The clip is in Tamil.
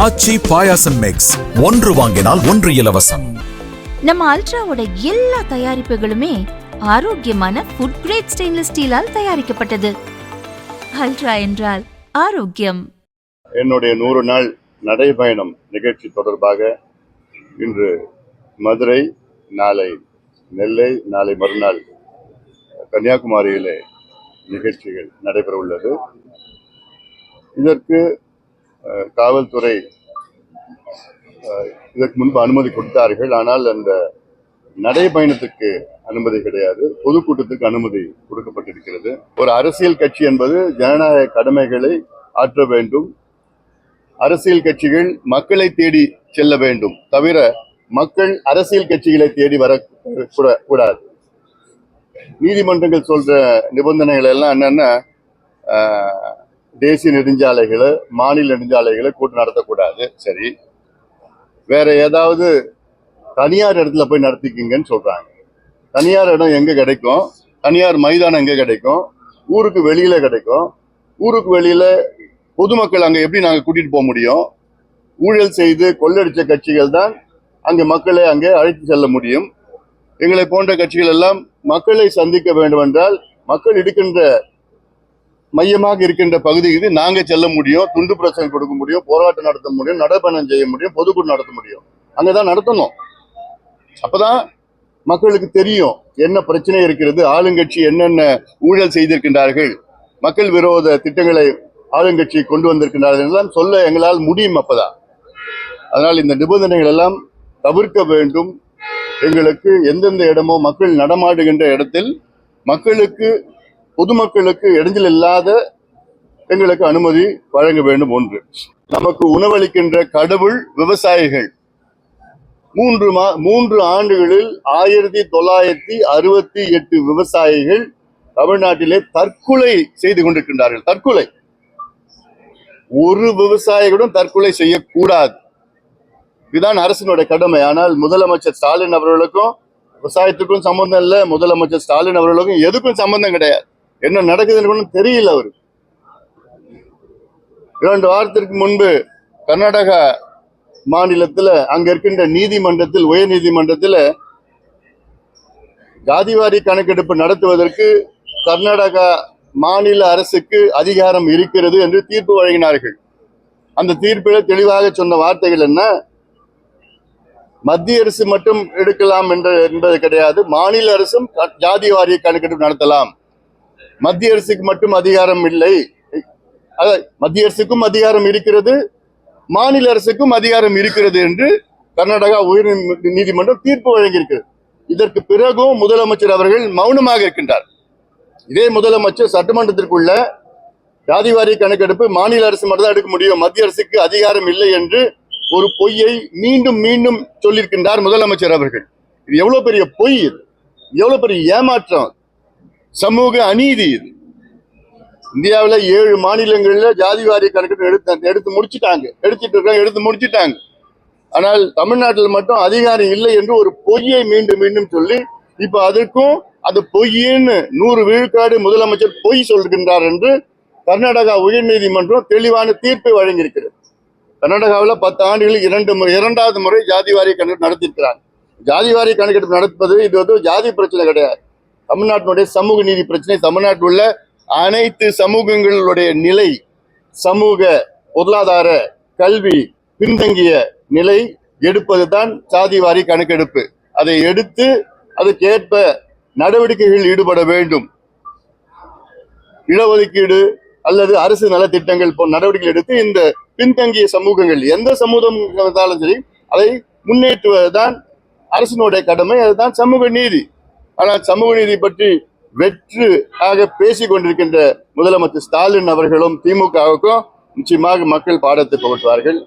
ஆச்சி பாயாசம் மிக்ஸ் ஒன்று வாங்கினால் ஒன்று இலவசம். நம்ம அல்ட்ராவோட எல்லா தயாரிப்புகளுமே ஆரோக்கியமான ஃபுட் கிரேட் ஸ்டெயின்லெஸ் ஸ்டீலால் தயாரிக்கப்பட்டது. அல்ட்ரா என்றால் ஆரோக்கியம். என்னுடைய நூறு நாள் நடைபயணம் நிகழ்ச்சி தொடர்பாக இன்று மதுரை நாளை நெல்லை நாளை மறுநாள் கன்னியாகுமரியிலே நிகழ்ச்சிகள் நடைபெற உள்ளது இதற்கு காவல்துறை அஹ், இதற்கு முன்பு அனுமதி கொடுத்தார்கள். ஆனால் அந்த நடைபயணத்துக்கு அனுமதி கிடையாது. பொதுக்கூட்டத்துக்கு அனுமதி கொடுக்கப்பட்டிருக்கிறது. ஒரு அரசியல் கட்சி என்பது ஜனநாயக கடமைகளை ஆற்ற வேண்டும். அரசியல் கட்சிகள் மக்களை தேடி செல்ல வேண்டும். தவிர மக்கள் அரசியல் கட்சிகளை தேடி வர கூட- கூடாது. நீதிமன்றங்கள் சொல்ற நிபந்தனைகள் எல்லாம் என்னன்னா ஆஹ், தேசிய நெடுஞ்சாலைகளை மாநில நெடுஞ்சாலைகளை கூட்டம் நடத்தக்கூடாது. சரி. வேற ஏதாவது தனியார் இடத்துல போய் நடத்திக்கிங்கன்னு சொல்றாங்க. தனியார் இடம் எங்க கிடைக்கும்? தனியார் மைதானம் எங்க கிடைக்கும்? ஊருக்கு வெளியில கிடைக்கும். ஊருக்கு வெளியில பொதுமக்கள் அங்க எப்படி நாங்க கூட்டிட்டு போக முடியும்? ஊழல் செய்து கொள்ளடிச்ச கட்சிகள் தான் அங்க மக்களை அங்கே அழைத்து செல்ல முடியும். எங்களை போன்ற கட்சிகள் எல்லாம் மக்களை சந்திக்க வேண்டும் என்றால் மக்கள் இருக்கின்ற மையமாக இருக்கின்ற பகுதிக்கு நாங்கள் செல்ல முடியும் துண்டு பிரச்சனை கொடுக்க முடியும் போராட்டம் நடத்த முடியும் நடைபயணம் செய்ய முடியும் பொதுக்கூட்டம் நடத்த முடியும். அங்கே தான் நடத்தணும். அப்போதான் மக்களுக்கு தெரியும் என்ன பிரச்சனை இருக்கிறது ஆளுங்கட்சி என்னென்ன ஊழல் செய்திருக்கின்றார்கள் மக்கள் விரோத திட்டங்களை ஆளுங்கட்சி கொண்டு வந்திருக்கின்றார்கள் எல்லாம் சொல்ல எங்களால் முடியும் அப்பதான். அதனால் இந்த நிபந்தனைகள் எல்லாம் தவிர்க்க வேண்டும். எங்களுக்கு எந்தெந்த இடமோ மக்கள் நடமாடுகின்ற இடத்தில் மக்களுக்கு பொதுமக்களுக்கு இடைஞ்சல் இல்லாத எங்களுக்கு அனுமதி வழங்க வேண்டும் ஒன்று. நமக்கு உணவளிக்கின்ற கடவுள் விவசாயிகள். மூன்று மா மூன்று ஆண்டுகளில் ஆயிரத்தி தொள்ளாயிரத்தி அறுபத்தி எட்டு விவசாயிகள் தமிழ்நாட்டிலே தற்கொலை செய்து கொண்டிருக்கின்றார்கள். தற்கொலை. ஒரு விவசாயிகளும் தற்கொலை செய்யக்கூடாது. இதுதான் அரசினுடைய கடமை. ஆனால் முதலமைச்சர் ஸ்டாலின் அவர்களுக்கும் விவசாயத்துக்கும் சம்பந்தம் இல்லை. முதலமைச்சர் ஸ்டாலின் அவர்களுக்கும் எதுக்கும் சம்பந்தம் கிடையாது. என்ன நடக்குதுன்னு கூட தெரியல அவருக்கு இரண்டு வாரத்திற்கு முன்பு கர்நாடகா மாநிலத்தில் அங்க இருக்கின்ற நீதிமன்றத்தில் உயர் நீதிமன்றத்தில் ஜாதிவாரி கணக்கெடுப்பு நடத்துவதற்கு கர்நாடகா மாநில அரசுக்கு அதிகாரம் இருக்கிறது என்று தீர்ப்பு வழங்கினார்கள். அந்த தீர்ப்பில் தெளிவாக சொன்ன வார்த்தைகள் என்ன? மத்திய அரசு மட்டும் எடுக்கலாம் என்ற என்பது கிடையாது. மாநில அரசும் ஜாதி வாரிய கணக்கெடுப்பு நடத்தலாம். மத்திய அரசுக்கு மட்டும் அதிகாரம் இல்லை. மத்திய அரசுக்கும் அதிகாரம் இருக்கிறது மாநில அரசுக்கும் அதிகாரம் இருக்கிறது என்று கர்நாடகா உயர் நீதிமன்றம் தீர்ப்பு வழங்கியிருக்கிறது. இதற்கு பிறகும் முதலமைச்சர் அவர்கள் மௌனமாக இருக்கின்றார். இதே முதலமைச்சர் சட்டமன்றத்திற்குள்ள ஜாதிவாரி கணக்கெடுப்பு மாநில அரசு மட்டும்தான் எடுக்க முடியும். மத்திய அரசுக்கு அதிகாரம் இல்லை என்று ஒரு பொய்யை மீண்டும் மீண்டும் சொல்லியிருக்கின்றார் முதலமைச்சர் அவர்கள். இது எவ்வளவு பெரிய பொய் இது? எவ்வளவு பெரிய ஏமாற்றம்? சமூக அநீதி இது. இந்தியாவுல ஏழு மாநிலங்கள்ல ஜாதிவாரி கணக்கெடுப்பு எடுத்து எடுத்து முடிச்சிட்டாங்க. எடுத்துட்டு இருக்காங்க எடுத்து முடிச்சிட்டாங்க. ஆனால் தமிழ்நாட்டில் மட்டும் அதிகாரம் இல்லை என்று ஒரு பொய்யை மீண்டும் மீண்டும் சொல்லி இப்போ அதற்கும் அது பொய்ன்னு நூறு விழுக்காடு முதலமைச்சர் பொய் சொல்கின்றார் என்று கர்நாடகா உயர்நீதிமன்றம் தெளிவான தீர்ப்பை வழங்கியிருக்கிறது. கர்நாடகாவில் பத்து ஆண்டுகளில் இரண்டு முறை இரண்டாவது முறை ஜாதிவாரி கணக்கெடுப்பு நடத்தியிருக்கிறாங்க. ஜாதிவாரி கணக்கெடுப்பு நடத்துவது இது வந்து ஜாதி பிரச்சனை கிடையாது. தமிழ்நாட்டினுடைய சமூக நீதி பிரச்சனை தமிழ்நாட்டில் உள்ள அனைத்து சமூகங்களுடைய நிலை சமூக பொருளாதார கல்வி பின்தங்கிய நிலை எடுப்பது தான் சாதிவாரி கணக்கெடுப்பு. அதை எடுத்து அதுக்கேற்ப நடவடிக்கைகளில் ஈடுபட வேண்டும். இடஒதுக்கீடு அல்லது அரசு நலத்திட்டங்கள் போன்ற நடவடிக்கைகள் எடுத்து இந்த பின்தங்கிய சமூகங்கள் எந்த சமூகம் இருந்தாலும் சரி அதை முன்னேற்றுவதுதான் அரசினுடைய கடமை அதுதான் சமூக நீதி. ஆனால் சமூக நீதி பற்றி வெற்று ஆக பேசிக் கொண்டிருக்கின்ற முதலமைச்சர் ஸ்டாலின் அவர்களும் திமுகவுக்கும் நிச்சயமாக மக்கள் பாடத்தை புகட்டுவார்கள்.